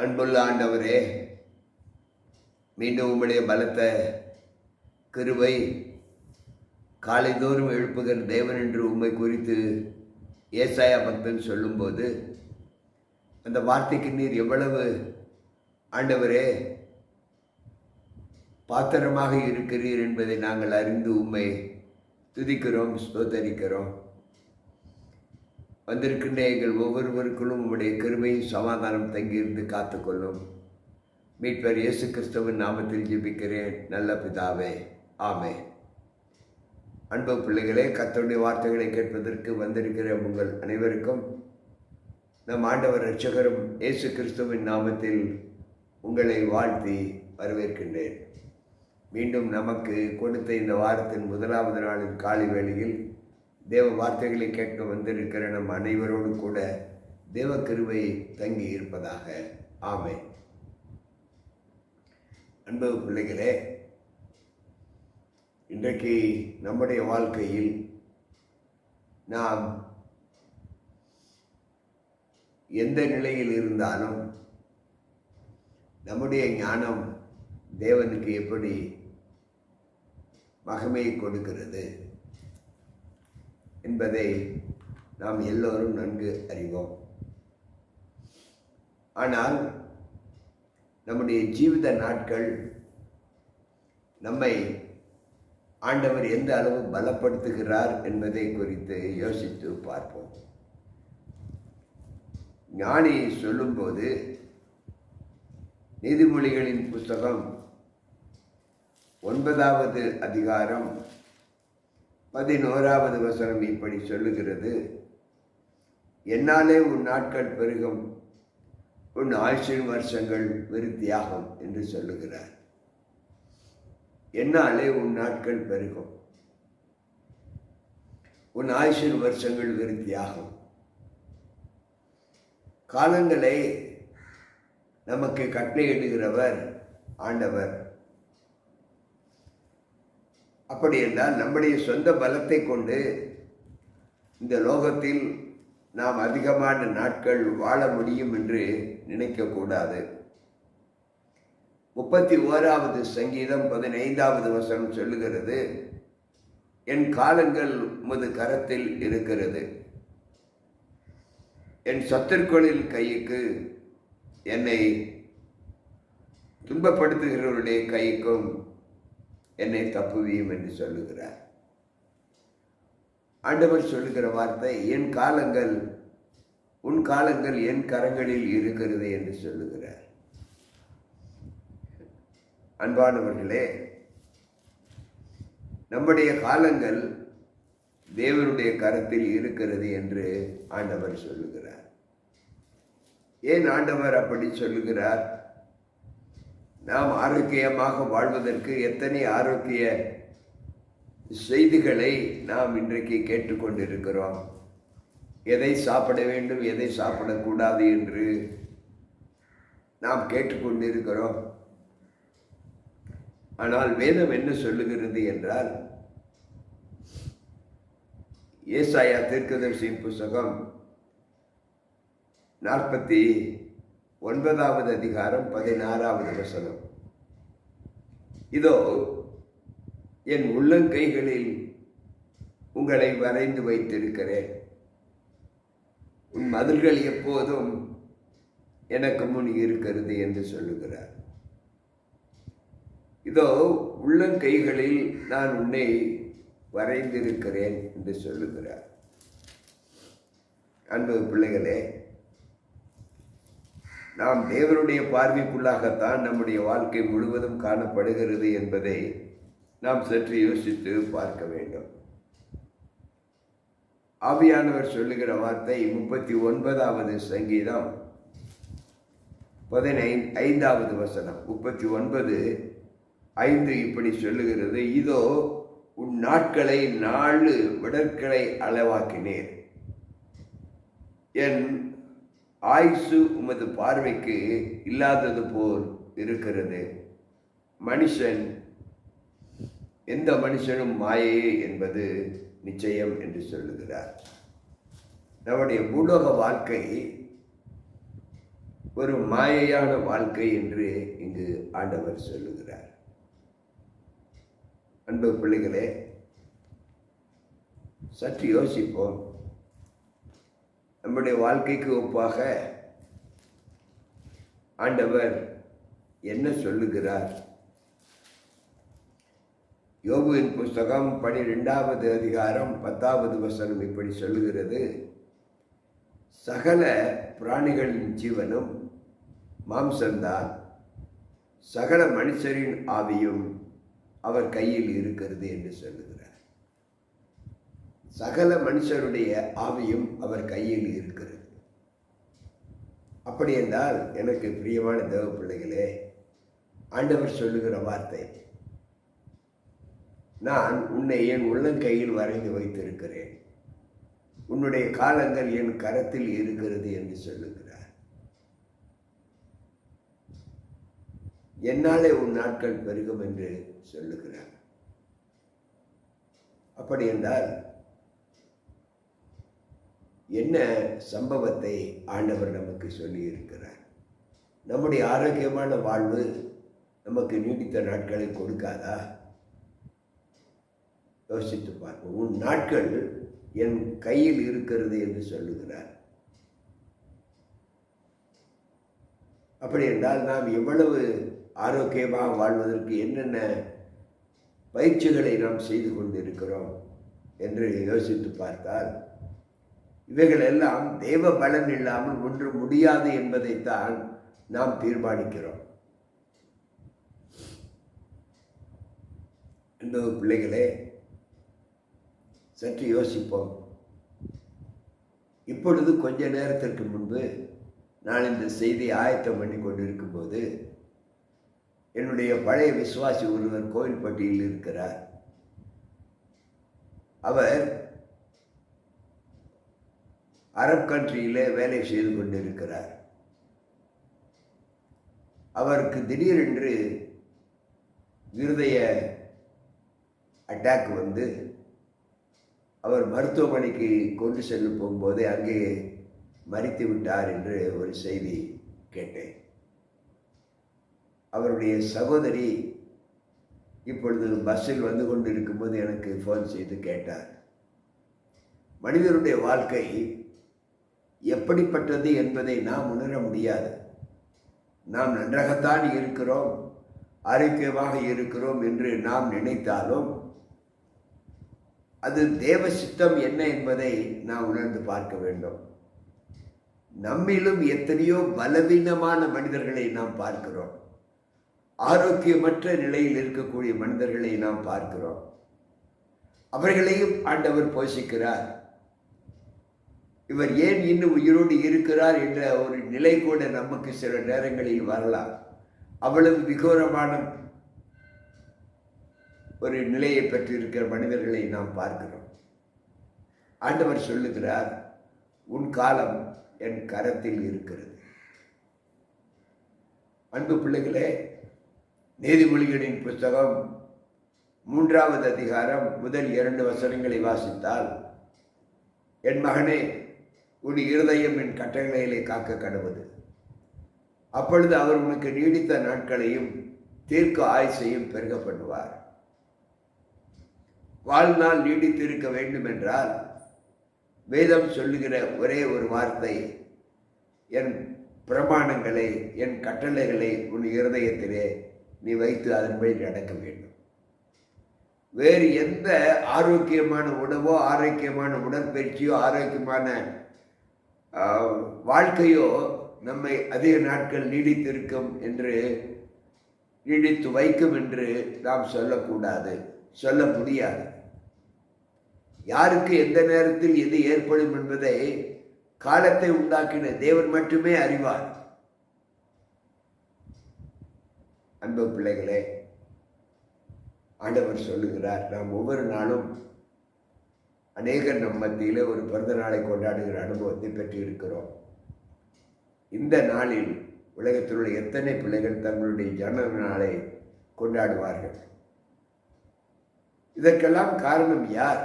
அன்புள்ள ஆண்டவரே மீண்டும் உம்முடைய பலத்த காலை காலைதோறும் எழுப்புகிற தேவன் என்று உண்மை குறித்து ஏசாயா பக்தன் சொல்லும்போது அந்த வார்த்தைக்கு நீர் எவ்வளவு ஆண்டவரே பாத்திரமாக இருக்கிறீர் என்பதை நாங்கள் அறிந்து உம்மை துதிக்கிறோம் ஸ்தோத்தரிக்கிறோம். வந்திருக்கின்ற எங்கள் ஒவ்வொருவருக்குள்ளும் உம்முடைய கிருபையும் சமாதானம் தங்கியிருந்து காத்துக்கொள்ளும். மீட்பர் இயேசு கிறிஸ்துவின் நாமத்தில் ஜெபிக்கிறேன். நல்ல பிதாவே ஆமே அன்பு பிள்ளைகளே கர்த்தருடைய வார்த்தைகளை கேட்பதற்கு வந்திருக்கிற உங்கள் அனைவருக்கும் நம் ஆண்டவர் ரட்சகரும் இயேசு கிறிஸ்துவின் நாமத்தில் உங்களை வாழ்த்தி வரவேற்கின்றேன். மீண்டும் நமக்கு கொடுத்த இந்த வாரத்தின் முதலாவது நாளின் காலை வேளையில் தேவ வார்த்தைகளை கேட்க வந்திருக்கிற நம் அனைவரோடு கூட தேவ கிருவை தங்கி இருப்பதாக. ஆமை அன்பு பிள்ளைகளே இன்றைக்கு நம்முடைய வாழ்க்கையில் நாம் எந்த நிலையில் இருந்தாலும் நம்முடைய ஞானம் தேவனுக்கு எப்படி மகமையை கொடுக்கிறது? என்பதை நாம் எல்லோரும் நன்கு அறிவோம். ஆனால் நம்முடைய ஜீவித நாட்கள் நம்மை ஆண்டவர் எந்த அளவு பலப்படுத்துகிறார் என்பதை குறித்து யோசித்து பார்ப்போம். ஞானி சொல்லும்போது நீதிமொழிகளின் புஸ்தகம் ஒன்பதாவது அதிகாரம் பதினோராவது வசனம் இப்படி சொல்லுகிறது. என்னாலே உன் நாட்கள் பெருகும் உன் ஆயுஷின் வருஷங்கள் விருத்தியாகும் என்று சொல்லுகிறார். என்னாலே உன் நாட்கள் பெருகும் உன் ஆயுஷின் வருஷங்கள் விருத்தியாகும். காலங்களை நமக்கு கட்டளையிடுகிறவர் ஆண்டவர். அப்படி என்றால் நம்முடைய சொந்த பலத்தை கொண்டு இந்த லோகத்தில் நாம் அதிகமான நாட்கள் வாழ முடியும் என்று நினைக்கக்கூடாது. முப்பத்தி ஓராவது சங்கீதம் பதினைந்தாவது வசனம் சொல்லுகிறது என் காலங்கள் உமது கரத்தில் இருக்கிறது. என் சத்துருக்களின் கைக்கு என்னை துன்பப்படுத்துகிறவருடைய கைக்கும் என்னை தப்புவியும் என்று சொல்லுகிறார். ஆண்டவர் சொல்லுகிற வார்த்தை என் காலங்கள் உன் காலங்கள் என் கரங்களில் இருக்கிறது என்று சொல்லுகிறார். அன்பானவர்களே நம்முடைய காலங்கள் தேவனுடைய கரத்தில் இருக்கிறது என்று ஆண்டவர் சொல்லுகிறார். ஏன் ஆண்டவர் அப்படி சொல்லுகிறார்? நாம் ஆரோக்கியமாக வாழ்வதற்கு எத்தனை ஆரோக்கிய செய்திகளை நாம் இன்றைக்கு கேட்டுக்கொண்டிருக்கிறோம்? எதை சாப்பிட வேண்டும் எதை சாப்பிடக்கூடாது என்று நாம் கேட்டுக்கொண்டிருக்கிறோம். ஆனால் வேதம் என்ன சொல்லுகிறது என்றால் ஏசாயா தீர்க்கதரிசியின் புஸ்தகம் நாற்பத்தி ஒன்பதாவது அதிகாரம் பதினாறாவது வசனம். இதோ என் உள்ளங்கைகளில் உங்களை வரைந்து வைத்திருக்கிறேன். உன் மதில்கள் எப்போதும் எனக்கு முன் இருக்கிறது என்று சொல்லுகிறார். இதோ உள்ளங்கைகளில் நான் உன்னை வரைந்திருக்கிறேன் என்று சொல்லுகிறார். அன்பு பிள்ளைகளே நாம் தேவனுடைய பார்வைக்குள்ளாகத்தான் நம்முடைய வாழ்க்கை முழுவதும் காணப்படுகிறது என்பதை நாம் சற்று யோசித்து பார்க்க வேண்டும். ஆவியானவர் சொல்லுகிற வார்த்தை முப்பத்தி ஒன்பதாவது சங்கீதம் பதினைந்து ஐந்தாவது வசனம். முப்பத்தி ஒன்பது ஐந்து இப்படி சொல்லுகிறது இதோ உன் நாட்களை நாலு விடற்களை அளவாக்கினேன் என் ஆயுசு உமது பார்வைக்கு இல்லாதது போல் இருக்கிறது. மனுஷன் எந்த மனுஷனும் மாயையே என்பது நிச்சயம் என்று சொல்லுகிறார். நம்முடைய பூலோக வாழ்க்கை ஒரு மாயையான வாழ்க்கை என்று இங்கு ஆண்டவர் சொல்லுகிறார். அன்பு பிள்ளைகளே சற்று யோசிப்போம். நம்முடைய வாழ்க்கைக்கு ஒப்பாக ஆண்டவர் என்ன சொல்லுகிறார்? யோகுவின் புஸ்தகம் பனிரெண்டாவது அதிகாரம் பத்தாவது வசனம் இப்படி சொல்லுகிறது. சகல பிராணிகளின் ஜீவனும் மாம்சம்தான். சகல மனுஷரின் ஆவியும் அவர் கையில் இருக்கிறது என்று சொல்லுகிறார் சகல மனுஷருடைய ஆவியும் அவர் கையில் இருக்கிறது. அப்படி என்றால் எனக்கு பிரியமான தேவ பிள்ளைகளே ஆண்டவர் சொல்லுகிற வார்த்தை நான் உன்னை என் உள்ளங்கையில் வரைந்து வைத்திருக்கிறேன். உன்னுடைய காலங்கள் என் கரத்தில் இருக்கிறது என்று சொல்லுகிறார். என்னாலே உன் நாட்கள் பெருகும் என்று சொல்லுகிறார். அப்படி என்றால் என்ன சம்பவத்தை ஆண்டவர் நமக்கு சொல்லி இருக்கிறார் நம்முடைய ஆரோக்கியமான வாழ்வு நமக்கு நீடித்த நாட்களை கொடுக்காதா? யோசித்து பார்ப்போம். உன் நாட்கள் என் கையில் இருக்கிறது என்று சொல்லுகிறார். அப்படி என்றால் நாம் எவ்வளவு ஆரோக்கியமாக வாழ்வதற்கு என்னென்ன பயிற்சிகளை நாம் செய்து கொண்டிருக்கிறோம் என்று யோசித்து பார்த்தால் இவைகளெல்லாம் தேவ பலன் இல்லாமல் ஒன்று முடியாது என்பதைத்தான் நாம் தீர்மானிக்கிறோம். என்பது பிள்ளைகளே சற்று யோசிப்போம். இப்பொழுது கொஞ்ச நேரத்திற்கு முன்பு நான் இந்த செய்தியை ஆயத்தம் பண்ணி கொண்டிருக்கும்போது என்னுடைய பழைய விசுவாசி ஒருவர் கோயில்பட்டியில் இருக்கிறார். அவர் அரப் கண்ட்ரியிலே வேலை செய்து கொண்டிருக்கிறார். அவருக்கு திடீரென்று இருதய அட்டாக் வந்து அவர் மருத்துவமனைக்கு கொண்டு செல்லும் போகும்போது அங்கே மறித்து விட்டார் என்று ஒரு செய்தி கேட்டேன். அவருடைய சகோதரி இப்பொழுது பஸ்ஸில் வந்து கொண்டு இருக்கும்போது எனக்கு ஃபோன் செய்து கேட்டார். மனிதனுடைய வாழ்க்கை எப்படிப்பட்டது என்பதை நாம் உணர முடியாது. நாம் நன்றாகத்தான் இருக்கிறோம் ஆரோக்கியமாக இருக்கிறோம் என்று நாம் நினைத்தாலும் அது தேவ சித்தம் என்ன என்பதை நாம் உணர்ந்து பார்க்க வேண்டும். நம்மிலும் எத்தனையோ பலவீனமான மனிதர்களை நாம் பார்க்கிறோம். ஆரோக்கியமற்ற நிலையில் இருக்கக்கூடிய மனிதர்களை நாம் பார்க்கிறோம். அவர்களையும் ஆண்டவர் போஷிக்கிறார். இவர் ஏன் இன்னும் உயிரோடு இருக்கிறார் என்ற ஒரு நிலை கூட நமக்கு சில நேரங்களில் வரலாம். அவ்வளவு விகோரமான ஒரு நிலையை பெற்றிருக்கிற மனிதர்களை நாம் பார்க்கிறோம். ஆண்டவர் சொல்லுகிறார் உன் காலம் என் கரத்தில் இருக்கிறது. அன்பு பிள்ளைகளே நீதிமொழிகளின் புஸ்தகம் மூன்றாவது அதிகாரம் முதல் இரண்டு வசனங்களை வாசித்தால் என் மகனே உன் இருதயம் என் கட்டளைகளை காக்க கடவுது அப்பொழுது அவர் உனக்கு நீடித்த நாட்களையும் தீர்க்க ஆயுசையும் பெருக பண்ணுவார் வாழ்நாள் நீடித்திருக்க வேண்டும் என்றால் வேதம் சொல்லுகிற ஒரே ஒரு வார்த்தை என் பிரமாணங்களை என் கட்டளைகளை உன் இருதயத்திலே நீ வைத்து அதன்படி நடக்க வேண்டும். வேறு எந்த ஆரோக்கியமான உணவோ ஆரோக்கியமான உடற்பயிற்சியோ ஆரோக்கியமான வாழ்க்கையோ நம்மை அதிக நாட்கள் நீடித்திருக்கும் என்று நீடித்து வைக்கும் என்று நாம் சொல்லக்கூடாது சொல்ல முடியாது. யாருக்கு எந்த நேரத்தில் எது ஏற்படும் என்பதை காலத்தை உண்டாக்கின தேவன் மட்டுமே அறிவார். அன்பு பிள்ளைகளே ஆண்டவர் சொல்லுகிறார் நாம் ஒவ்வொரு நாளும் அநேகர் நம் மத்தியில் ஒரு பிறந்த நாளை கொண்டாடுகிற அனுபவத்தை பெற்று இருக்கிறோம் இந்த நாளில் உலகத்தில் உள்ள எத்தனை பிள்ளைகள் தங்களுடைய ஜன நாளை கொண்டாடுவார்கள்? இதற்கெல்லாம் காரணம் யார்?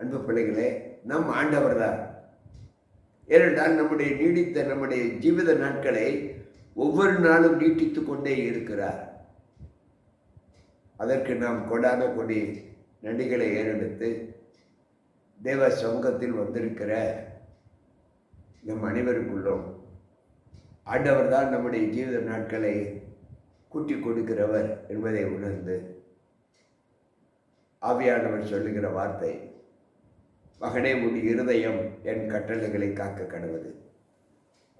அன்பு பிள்ளைகளே நம் ஆண்டவர் தான். ஏனென்றால் நம்முடைய நீடித்த நம்முடைய ஜீவித நாட்களை ஒவ்வொரு நாளும் நீட்டித்து கொண்டே இருக்கிறார். அதற்கு நாம் கொடான கொண்டே நடிகளை ஏறெடுத்து தேவ சமூகத்தில் வந்திருக்கிற நம் அனைவருக்குள்ளும் ஆண்டவர் தான் நம்முடைய ஜீவித நாட்களை கூட்டி கொடுக்கிறவர் என்பதை உணர்ந்து ஆவியானவர் சொல்லுகிற வார்த்தை மகனே உன் இருதயம் என் கட்டளைகளை காக்க கடவுது.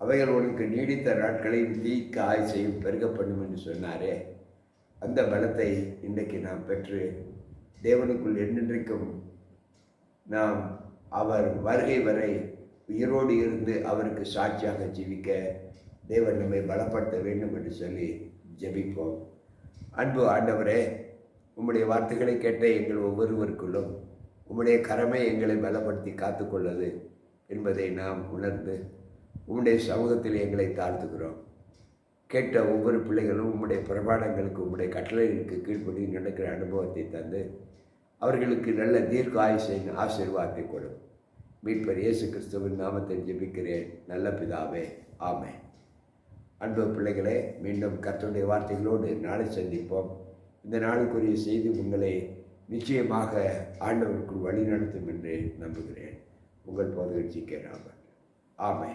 அவைகள் உனக்கு நீடித்த நாட்களையும் தீக்க ஆய் செய்யும் பெருக பண்ணும் என்று சொன்னாரே. அந்த பலத்தை இன்றைக்கு நாம் பெற்று தேவனுக்குள் என்றென்றைக்கும் நாம் அவர் வருகை வரை உயிரோடு இருந்து அவருக்கு சாட்சியாக ஜீவிக்க தேவன் நம்மை பலப்படுத்த வேண்டும் என்று சொல்லி ஜெபிப்போம். அன்பு ஆண்டவரே உம்முடைய வார்த்தைகளை கேட்ட எங்கள் ஒவ்வொருவருக்குள்ளும் உம்முடைய கரமே எங்களை பலப்படுத்தி காத்துக்கொள்ளது என்பதை நாம் உணர்ந்து உம்முடைய சமூகத்தில் எங்களை தாழ்த்துகிறோம். கேட்ட ஒவ்வொரு பிள்ளைகளும் உம்முடைய பிரபாடங்களுக்கு உம்முடைய கட்டளைகளுக்கு கீழ்ப்படி நடக்கிற அனுபவத்தை தந்து அவர்களுக்கு நல்ல தீர்க்க ஆயுசின் ஆசீர்வாதத்தை கொடு. மீட்பர் இயேசு கிறிஸ்துவின் நாமத்தை ஜெபிக்கிறேன். நல்ல பிதாவே ஆமே அன்பு பிள்ளைகளே மீண்டும் கர்த்தருடைய வார்த்தைகளோடு நாளை சந்திப்போம். இந்த நாளுக்குரிய செய்தி உங்களை நிச்சயமாக ஆண்டவருக்குள் வழி நடத்தும் என்று நம்புகிறேன். உங்கள் போதகர் ஜி கே ராமன் ஆமே